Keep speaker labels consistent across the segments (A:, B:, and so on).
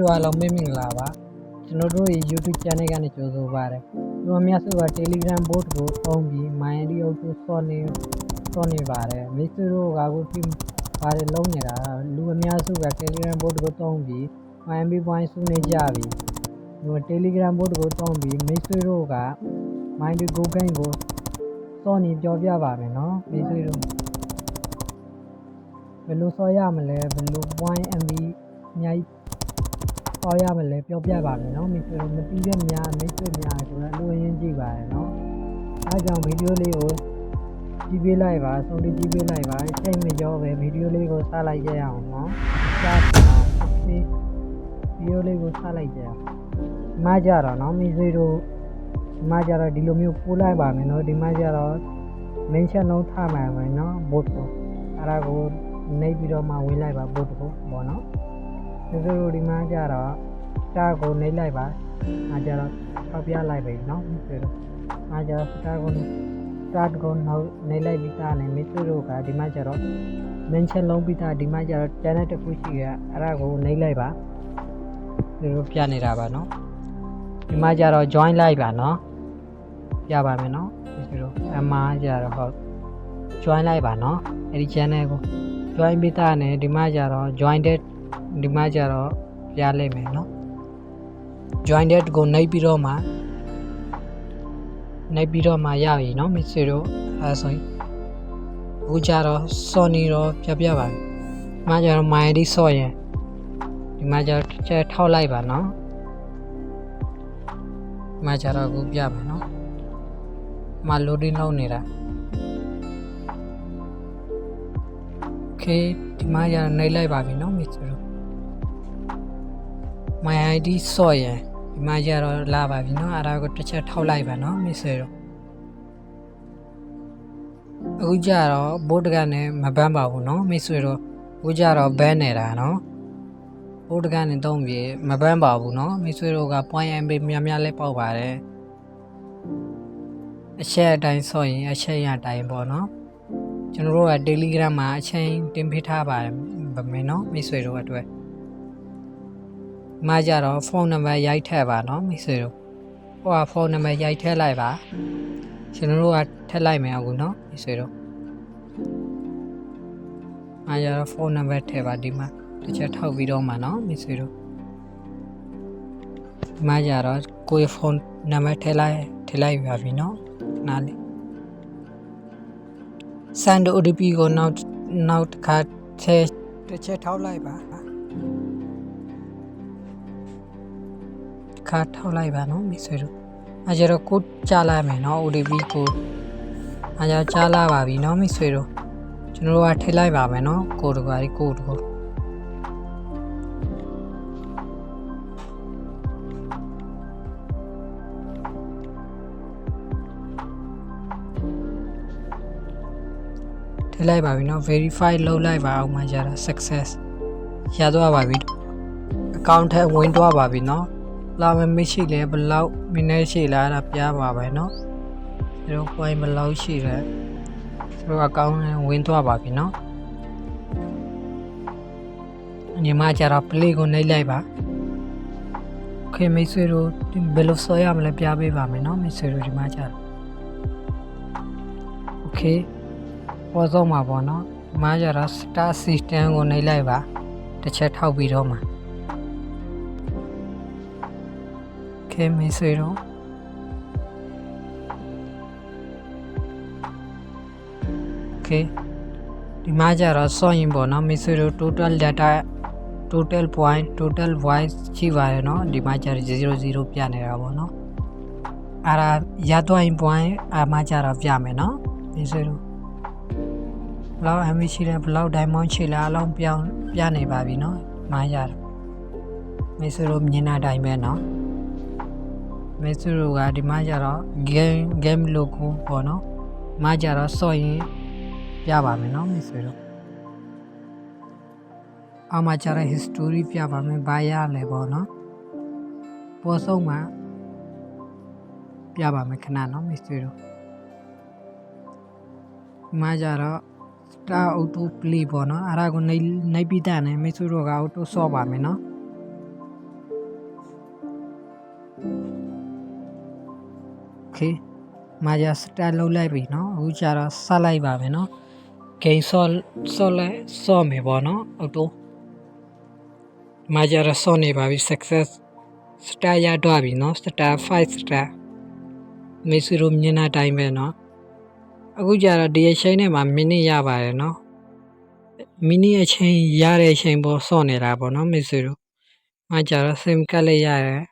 A: တို့အားလုံးမင်္ဂလာပါကျွန်တော်တို့ရဲ့ YouTube channel ကနေကြိုဆိုပါရစေ။ဒီမှာများစုက Telegram bot ကိုသုံးပြီး MyND Auto ဆော့နေဆော့နေပါတယ်။မိတ်ဆွေတို့ကကိုဒီပါတယ်လုံးနေတာလူအများစုက Telegram bot ကိုသုံးပြီး MyMB point စုနေကြပြီ။ဒီမှာ Telegram bot ကိုသုံးပြီးမိတ်ဆွေတို့က MyND Go Game ကိုဆော့နေပြောပြပါမယ်နော်မိတ်ဆွေတို့ဘယ်လိုဆော့ရမလဲဘယ်လို point MB အများကြီး ပေါက်ရမလဲပြောပြပါတယ်နော်မိတ်ဆွေတို့မပြီးတဲ့များမိတ်ဆွေများကျွန်တော်လိုရင်းကြည့်ပါတယ်နော်အားကြောင့်ဗီဒီယိုလေးကိုကြည့်ပေးလိုက်ပါဆုံးတိကြည့်ပေးလိုက်ပါစိတ်မကြောပဲဗီဒီယိုလေးကိုစလိုက်ကြရအောင်နော်စတာဒီဗီဒီယိုလေးကိုစလိုက်ကြရအောင်မကြတော့နော်မိတ်ဆွေတို့မကြတော့ဒီလိုမျိုးပို့လိုက်ပါမယ်နော်ဒီမကြတော့ mention လုံးထားမှာမယ်နော် bot ကိုအဲ့ဒါကိုနေပြီးတော့မှဝင်လိုက်ပါ bot ကိုပေါ့နော် นาะ သူတို့ဒီမှာကြတော့စတာကိုနှိပ်လိုက်ပါအားကြတော့ထောက်ပြလိုက်ပြီเนาะမိတ်ဆွေတို့အားကြတော့စတာကိုစတာကိုနောက်နှိပ်လိုက်ပြီးသားနဲ့မိတ်ဆွေတို့ကဒီမှာကြတော့ mention လုံးပြီးသားဒီမှာကြတော့ channel တစ်ခုရှိရအဲ့ဒါကိုနှိပ်လိုက်ပါသူတို့ပြနေတာပါเนาะဒီမှာကြတော့ join လိုက်ပါเนาะပြပါမယ်เนาะမိတ်ဆွေတို့အမှားကြတော့ဟုတ် join လိုက်ပါเนาะအဲ့ဒီ channel ကို join ပြီးသားနဲ့ဒီမှာကြတော့ join တဲ့ ဒီမှာကြတော့ပြလိုက်မယ်เนาะ join that ကိုနှိပ်ပြီးတော့မှနှိပ်ပြီးတော့မှရပြီเนาะမိတ်ဆွေတို့အဲဆိုရင်အခုကြတော့ Sony တော့ပြပြပါမယ်ဒီမှာကြတော့ my ID ဆော့ရင်ဒီမှာကြတော့တစ်ချက်ထောက်လိုက်ပါเนาะဒီမှာကြတော့အခုပြမယ်เนาะဒီမှာ loading လုပ်နေတာ Okay ဒီမှာရနှိပ်လိုက်ပါပြီเนาะမိတ်ဆွေတို့ my id ဆော့ရင်ဒီမှာကြတော့လာပါပြီเนาะအဲ့ဒါကိုတစ်ချက်ထောက်လိုက်ပါเนาะမိတ်ဆွေတို့အခုကြတော့ board ကနေမဘန်းပါဘူးเนาะမိတ်ဆွေတို့အခုကြတော့ ban နေတာเนาะ board ကနေသုံးပြီးမဘန်းပါဘူးเนาะမိတ်ဆွေတို့က point mb များများလေးပေါက်ပါတယ်အချက်အတိုင်းဆော့ရင်အချက်ရအတိုင်းပေါ့เนาะ ကျွန်တော်တို့က Telegram မှာအချိန်တင်ပေးထားပါတယ်ဗမယ်နော်မိတ်ဆွေတို့အတွက် မှာကြတော့ဖုန်းနံပါတ်ရိုက်ထည့်ပါနော်မိတ်ဆွေတို့ဟိုကဖုန်းနံပါတ်ရိုက်ထည့်လိုက်ပါကျွန်တော်တို့ကထည့်လိုက်မယ်အခုနော်မိတ်ဆွေတို့မှာကြတော့ဖုန်းနံပါတ်ထည့်ပါဒီမှာတစ်ချက်ထောက်ပြီးတော့မှာနော်မိတ်ဆွေတို့ဒီမှာကြတော့ကိုယ့်ဖုန်းနံပါတ်ထည့်လိုက်ထည့်လိုက်ပါပြီနော်နားလေး send OTP ကိုနောက်နောက်တစ်ခါထည့်တစ်ချက်ထောက်လိုက်ပါ ခါထောက်လိုက်ပါနော်မိတ်ဆွေတို့အဲကြတော့ကိုကြားလိုက်မယ်နော် OTP ကိုအဲကြကြားလာပါပြီနော်မိတ်ဆွေတို့ကျွန်တော်တို့ကထည့်လိုက်ပါမယ်နော်ကိုတကွာဒီကိုတကွာထည့်လိုက်ပါပြီနော် verify လုပ်လိုက်ပါအောင်မှကြတာ success ရသွားပါပြီ account ထဲဝင်သွားပါပြီနော် လာမမရှိလဲဘယ်လောက်မိနစ်ရှိလားအဲ့ဒါပြပါပဲနော်ဒီတော့ point ဘယ်လောက်ရှိလဲသူတို့ account ထဲဝင်သွားပါပြီနော်ညီမကြတော့ play ကိုနှိပ်လိုက်ပါโอเคမိတ်ဆွေတို့ဒီဘယ်လိုဆော်ရမလဲပြပေးပါမယ်နော်မိတ်ဆွေတို့ဒီမှာကြတော့โอเคပေါ်ဆုံးမှာပေါ့နော်ဒီမှာကြတော့ star system ကိုနှိပ်လိုက်ပါတစ်ချက်ထောက်ပြီးတော့မှာ โอเคမိတ်ဆွေတို့โอเคဒီမှာကြတော့စောရင်ပေါ့နော်မိတ်ဆွေတို့ total data total point total voice ရှိပါတယ်เนาะဒီမှာကျတော့00ပြနေတာပေါ့เนาะအဲ့ဒါရသွားရင် point အမှာကျတော့ပြမယ်เนาะဒီဆိုတော့ဘလောက် MB ရှိလဲဘလောက် diamond ရှိလဲအလုံးပြောင်းပြနေပါပြီเนาะမှားရတယ်မေဆိုတော့မြင်တဲ့အတိုင်းပဲเ မက်ဆူတို့ကဒီမှာကြတော့ game game logo ပေါ့နော်။မကြတော့ဆော့ရင်ပြပါမယ်နော်မက်ဆူတို့။အမကြတော့ history ပြပါမယ်ဘာရလဲပေါ့နော်။ပေါ်ဆုံးမှာပြပါမယ်ခဏနော်မက်ဆူတို့။မကြတော့ star auto play ပေါ့နော်။အဲ့ဒါကိုနိုင်နိုင်ပြီးသားနဲ့မက်ဆူတို့က auto ဆော့ပါမယ်နော်။ เคမာဂျာစတက်လုံးလိုက်ပြီเนาะအခုကျတော့ဆက်လိုက်ပါမယ်เนาะဂိမ်းဆော့ဆော့လိုက်ဆော့မယ်ပေါ့เนาะအော်တိုမာဂျာရဆော့နေပါပြီ success စတာရတော့ပြီเนาะစတာ5စတာမေဆူရိုမြင်တဲ့အတိုင်းပဲเนาะအခုကျတော့ဒီအချိန်နဲ့မှာမိနစ်ရပါတယ်เนาะမိနစ်အချိန်ရတဲ့အချိန်ပေါ်ဆော့နေတာပေါ့เนาะမေဆူရိုမာဂျာရ sim ကတ်လေးရတယ်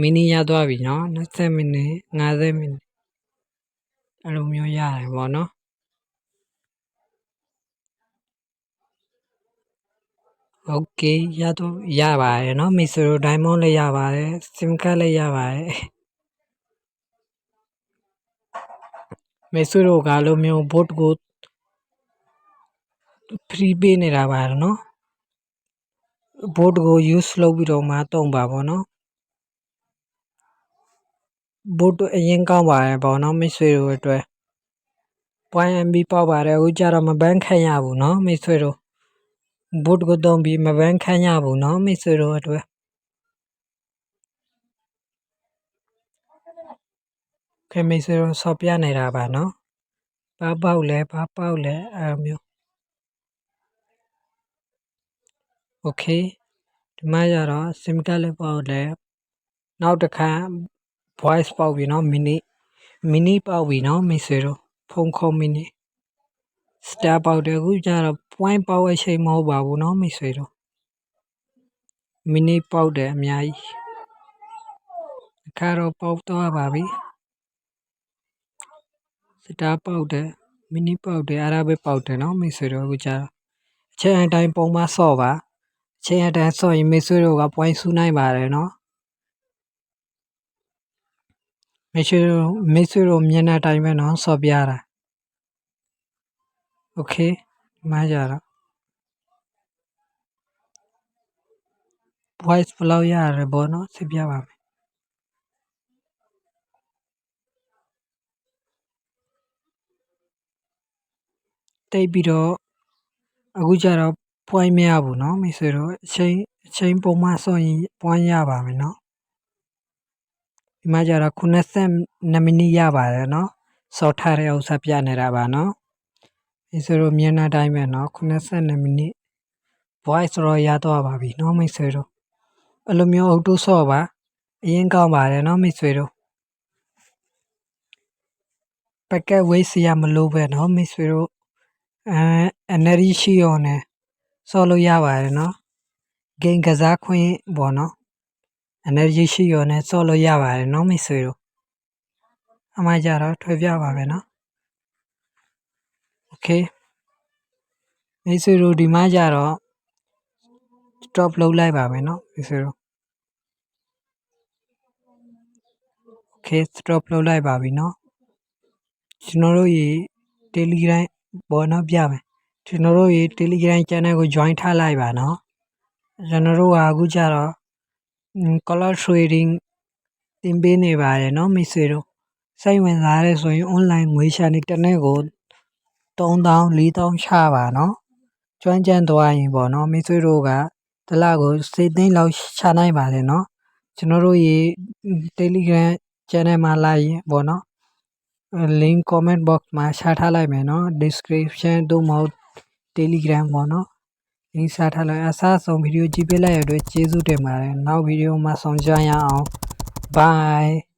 A: မီနီရသွားပြီเนาะ20မိနစ်50မိနစ်အဲ့လိုမျိုးရတယ်ပေါ့နော်โอเคရတော့ရပါတယ်เนาะမီဆိုဒိုင်မွန်လည်းရပါတယ်စင်ကတ်လည်းရပါတယ်မီဆိုတော့ကလိုမျိုး bot ကို free ပေးနေတာပါเนาะ bot ကို use လုပ်ပြီးတော့မှတုံးပါပေါ့เนาะ ဘုတ်အရင်ကောင်းပါတယ်ပေါ့နော်မိတ်ဆွေတို့အတွက် point MB ပေါက်ပါတယ်အခုကြတော့မပန်းခန့်ရဘူးเนาะမိတ်ဆွေတို့ဘုတ်ကိုတုံးပြီးမပန်းခန့်ရဘူးเนาะမိတ်ဆွေတို့အတွက်ခင်မိတ်ဆွေတို့ဆော့ပြနေတာပါเนาะဘာပေါက်လဲဘာပေါက်လဲအဲမျိုးโอเคဒီမှာကြတော့ sim card လေးပေါက်လဲနောက်တစ်ခါ voice ပေါ့ပြီနော် mini mini ပေါ့ပြီနော်မိတ်ဆွေတို့ဖုန်းခေါ် mini star ပေါ့တယ်အခုကျတော့ point ပေါ့အချိန်မဟုတ်ပါဘူးနော်မိတ်ဆွေတို့ mini ပေါ့တယ်အများကြီးအခါတော့ပေါ့တော့ပါပြီစတားပေါ့တယ်မီနီပေါ့တယ်အားရပဲပေါ့တယ်နော်မိတ်ဆွေတို့အခုကျတော့အချိန်အတိုင်းပုံမဆော့ပါအချိန်အတိုင်းဆော့ရင်မိတ်ဆွေတို့က point ဆူးနိုင်ပါတယ်နော် မိတ်ဆွေတို့မိတ်ဆွေတို့မျက်နှာတိုင်းပဲเนาะဆော့ပြတာโอเคမှားကြတော့ voice ဘယ်လောက်ရတယ်ပေါ့နော်စစ်ပြပါမယ်တိတ်ပြီးတော့အခုကျတော့ point မရဘူးเนาะမိတ်ဆွေတို့အချိန်အချိန်ပုံမှန်ဆိုရင် point ရပါမယ်เนาะ ဒီမှာကျတော့90မိနစ်ရပါတယ်နော်စောထားတဲ့ဥစ္စာပြနေတာပါနော်အဲဆိုတော့မြန်မာတိုင်းပဲနော်90မိနစ် voice တော့ရတော့ပါပြီနော်မိတ်ဆွေတို့အဲ့လိုမျိုး auto ဆော့ပါအရင်ကောင်းပါတယ်နော်မိတ်ဆွေတို့ပက်ကက်ဝေးစီရမလို့ပဲနော်မိတ်ဆွေတို့အဲအနရီရှိရောနဲ့ဆော့လို့ရပါတယ်နော်ဂိမ်းကစားခွင့်ပေါ့နော် นาะ energy ရှိရောနဲ့ဆော့လို့ရပါတယ်เนาะမိတ်ဆွေတို့အမှကြတော့ထွေပြပါပဲเนาะ okay မိတ်ဆွေတို့ဒီမှာကြတော့ stop လုပ်လိုက်ပါမယ်เนาะမိတ်ဆွေတို့ okay stop လုပ်လိုက်ပါပြီเนาะကျွန်တော်တို့ရေ Telegram ပေါ်တော့ပြမယ်ကျွန်တော်တို့ရေ Telegram channel ကို join ထားလိုက်ပါเนาะကျွန်တော်တို့ကအခုကျတော့ color trading သင်ပေးနေပါတယ်เนาะမိတ်ဆွေတို့စိတ်ဝင်စားရဲဆိုရင် online ငွေရှာနေတစ်နေ့ကို3000 4000ချပါเนาะကျွမ်းကျန်သွားရင်ပေါ့เนาะမိတ်ဆွေတို့ကတစ်လကိုစေသိန်းလောက်ချနိုင်ပါတယ်เนาะကျွန်တော်တို့ရေ Telegram channel မှာလာရင်ပေါ့เนาะ link comment box မှာရှာထားလိုက်မယ်เนาะ description တို့မဟုတ် Telegram ပေါ့เนาะ link ရှာထားလိုက်အစားဆုံးဗီဒီယိုကြည့်ပေးလိုက်ရတဲ့အတွက်ကျေးဇူးတင်ပါတယ်နောက်ဗီဒီယိုမှာဆောင်ကြရအောင် bye